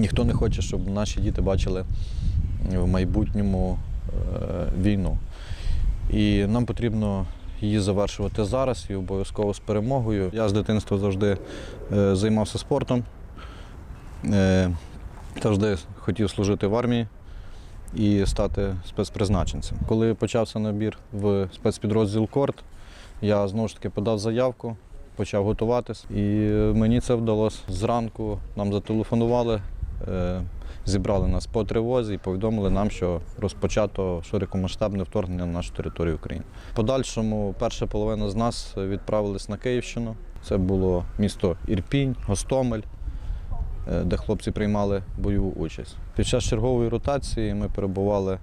Ніхто не хоче, щоб наші діти бачили в майбутньому е, війну. І нам потрібно її завершувати зараз і обов'язково з перемогою. Я з дитинства завжди е, займався спортом, е, завжди хотів служити в армії і стати спецпризначенцем. Коли почався набір в спецпідрозділ Корт, я знову ж таки подав заявку, почав готуватись, і мені це вдалося. Зранку нам зателефонували, зібрали нас по тривозі і повідомили нам, що розпочато широкомасштабне вторгнення на нашу територію України. Подальшому перша половина з нас відправились на Київщину. Це було місто Ірпінь, Гостомель, е, де хлопці приймали бойову участь. Під час чергової ротації ми перебували е,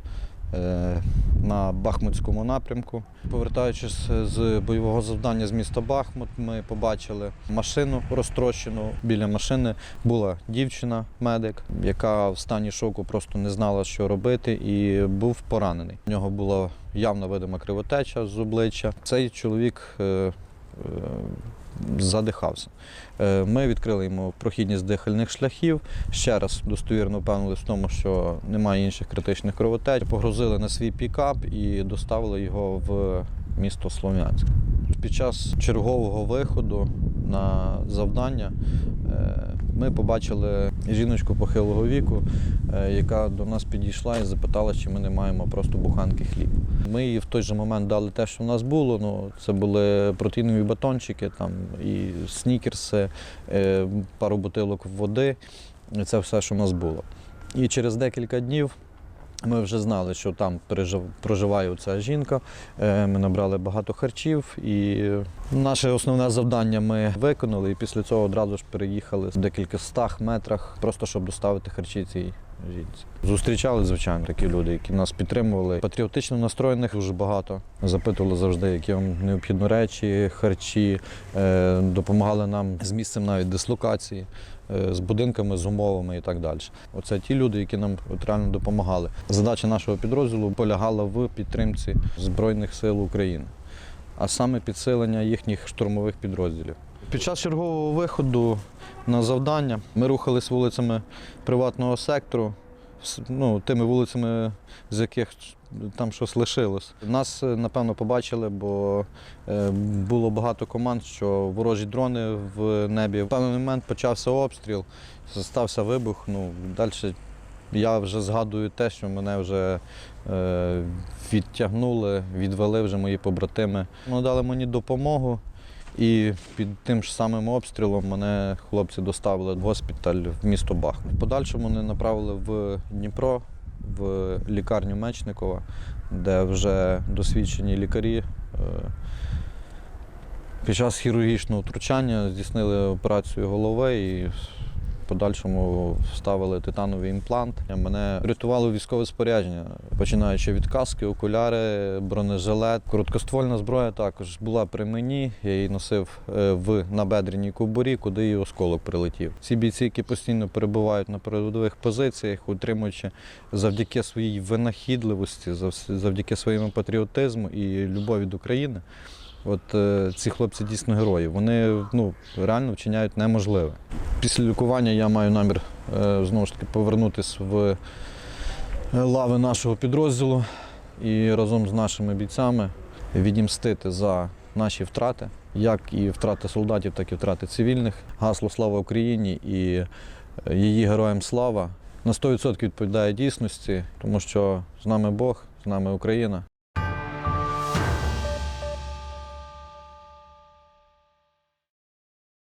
на Бахмутському напрямку. Повертаючись з бойового завдання з міста Бахмут, ми побачили машину розтрощену. Біля машини була дівчина, медик, яка в стані шоку просто не знала, що робити, і був поранений. У нього була явна видима кривотеча з обличчя. Цей чоловік е, е, задихався. Е, Ми відкрили йому прохідність дихальних шляхів. Ще раз достовірно впевнилися в тому, що немає інших критичних кровотеч. Погрузили на свій пікап і доставили його в місто Слов'янськ. Під час чергового виходу на завдання е, ми побачили жіночку похилого віку, е, яка до нас підійшла і запитала, чи ми не маємо просто буханки хліб. Ми їй в той же момент дали те, що в нас було. Ну, це були протеїнові батончики, там, і снікерси, е, пару бутилок води. Це все, що в нас було. І через декілька днів ми вже знали, що там проживає ця жінка. Е, Ми набрали багато харчів, і наше основне завдання ми виконали. І після цього одразу ж переїхали в декілька стах метрах, просто щоб доставити харчі цій жінці. Зустрічали, звичайно, такі люди, які нас підтримували. Патріотично настроєних дуже багато. Запитували завжди, які вам необхідні речі, харчі, е, допомагали нам з місцем навіть дислокації, е, з будинками, з умовами і так далі. Оце ті люди, які нам реально допомагали. Задача нашого підрозділу полягала в підтримці Збройних сил України, а саме підсилення їхніх штурмових підрозділів. Під час чергового виходу на завдання ми рухались вулицями приватного сектору, ну, тими вулицями, з яких там щось лишилось. Нас, е, напевно, побачили, бо е, було багато команд, що ворожі дрони в небі. В певний момент почався обстріл, стався вибух. Ну, далі я вже згадую те, що мене вже е, відтягнули, відвели вже мої побратими. Вони дали мені допомогу. І під тим ж самим обстрілом мене хлопці доставили в госпіталь в місто Бахмут. В подальшому мене направили в Дніпро, в лікарню Мечникова, де вже досвідчені лікарі. е, Під час хірургічного втручання здійснили операцію голови і подальшому вставили титановий імплант. Мене рятувало військове спорядження, починаючи від каски, окуляри, бронежилет. Короткоствольна зброя також була при мені. Я її носив е, в набедреній кобурі, куди її осколок прилетів. Ці бійці, які постійно перебувають на передових позиціях, утримуючи завдяки своїй винахідливості, завдяки своєму патріотизму і любові до країни. От е, ці хлопці дійсно герої. Вони ну, реально вчиняють неможливе. Після лікування я маю намір е, знову ж таки повернутися в е, лави нашого підрозділу і разом з нашими бійцями відімстити за наші втрати, як і втрати солдатів, так і втрати цивільних. Гасло Слава Україні і е, її героям слава на 100% відповідає дійсності, тому що з нами Бог, з нами Україна.